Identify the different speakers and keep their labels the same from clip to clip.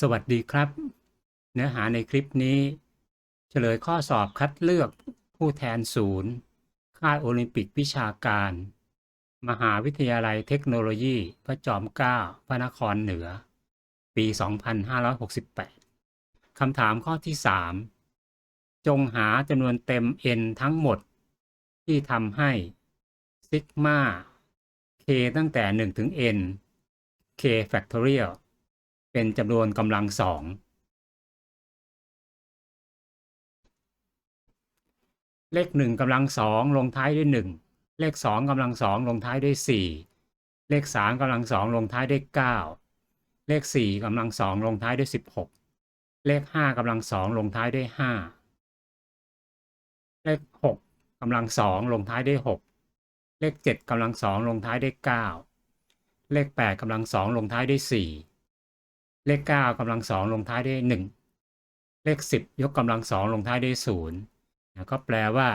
Speaker 1: สวัสดีครับ เนื้อหาในคลิปนี้ เฉลยข้อสอบคัดเลือกผู้แทนศูนย์ ค่ายโอลิมปิกวิชาการ มหาวิทยาลัยเทคโนโลยีพระจอมเกล้าพระนครเหนือ ปี 2568 คำถามข้อที่ 3 จงหาจำนวนเต็ม n ทั้งหมด ที่ทำให้ซิกมา k ตั้งแต่ 1 ถึง n k factorial เป็นจำนวนกำลังสองเลขหนึ่งกำลังสองลงท้ายด้วยหนึ่งเลขสองกำลังสองลงท้ายด้วยสี่เลขสามกำลังสองลงท้ายด้วยเก้าเลขสี่กำลังสองลงท้ายด้วยสิบหกเลขห้ากำลังสองลงท้ายด้วยห้าเลขหกกำลังสองลงท้ายด้วยหกเลขเจ็ดกำลังสองลงท้ายด้วยเก้าเลขแปดกำลังสองลงท้ายด้วยสี่ เลขเก้ากำลังสองลงท้ายด้วยหนึ่งเลขสิบยกกำลังสองลงท้ายด้วยศูนย์นะก็แปลว่า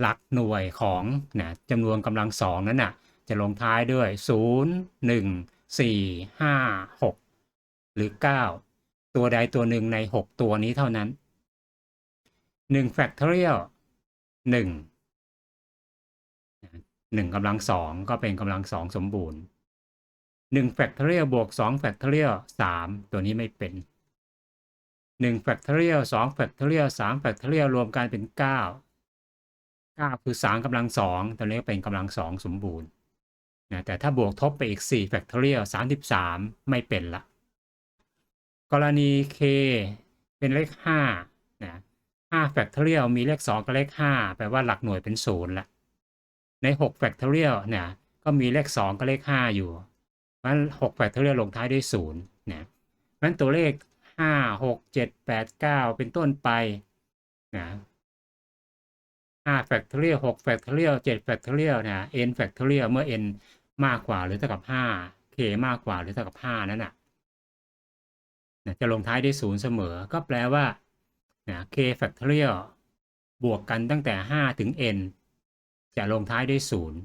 Speaker 1: หลักหน่วยของนะจำนวนกำลังสองนั้นนะจะลงท้ายด้วยศูนย์หนึ่งสี่ห้าหกหรือเก้าตัวใดตัวหนึ่งในหกตัวนี้เท่านั้นหนึ่ง factorial หนึ่งหนึ่งกำลังสองก็เป็นกำลังสองสมบูรณ์ 1 factorial บวก2 factorial 3 ตัวนี้ไม่เป็น 1 factorial 2 factorial 3 factorial รวมกันเป็น 9 9 คือ 3กำลัง 2 ตัวนี้เป็นกำลัง 2 สมบูรณ์นะแต่ถ้าบวกทบไปอีก 4 factorial 33 ไม่เป็นละ กรณี k เป็นเลข5นะ5 factorial มีเลข 2 กับเลข 5 แปลว่าหลักหน่วยเป็น 0 ละ ใน 6 factorial เนี่ยก็มีเลข 2 กับเลข 5 อยู่ มันหกแฟกเทอเรียลลงท้ายด้วยศูนย์นะมันตัวเลขห้าหกเจ็ดแปดเก้าเป็นต้นไปนะห้าแฟกทอเรียลหกแฟกทอเรียลเจ็ดแฟกทอเรียลนะ n แฟกทอเรียลเมื่อ n มากกว่าหรือเท่ากับห้า k มากกว่าหรือเท่ากับห้านั่นน่ะนะจะลงท้ายด้วยศูนย์เสมอ ก็แปลว่านะ k แฟกทอเรียบวกกันตั้งแต่ห้าถึง n จะลงท้ายด้วยศูนย์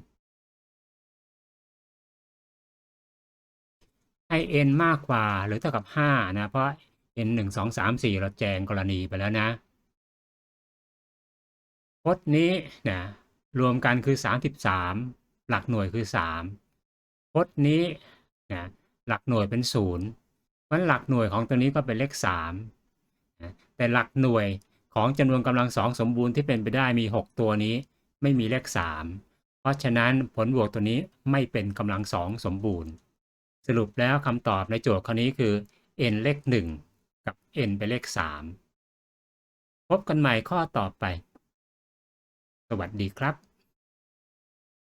Speaker 1: ให้ n มากกว่าหรือเท่ากับ 5 นะ เพราะ n 1 2 3 4 เราแจงกรณีไปแล้วนะพจน์นี้นะรวมกันคือ 33 หลักหน่วยคือ 3พจน์นี้นะหลักหน่วยเป็น0เพราะหลักหน่วยของตัวนี้ก็เป็นเลข3นะแต่หลักหน่วยของจำนวนกำลังสองสมบูรณ์ที่เป็นไปได้มี 6 ตัวนี้ไม่มีเลข 3 เพราะฉะนั้นผลบวกตัวนี้ไม่เป็นกำลังสองสมบูรณ์ สรุปแล้วคำตอบในโจทย์ข้อนี้คือ n เลข1 กับ n เป็นเลข 3 พบกันใหม่ข้อต่อไป สวัสดีครับ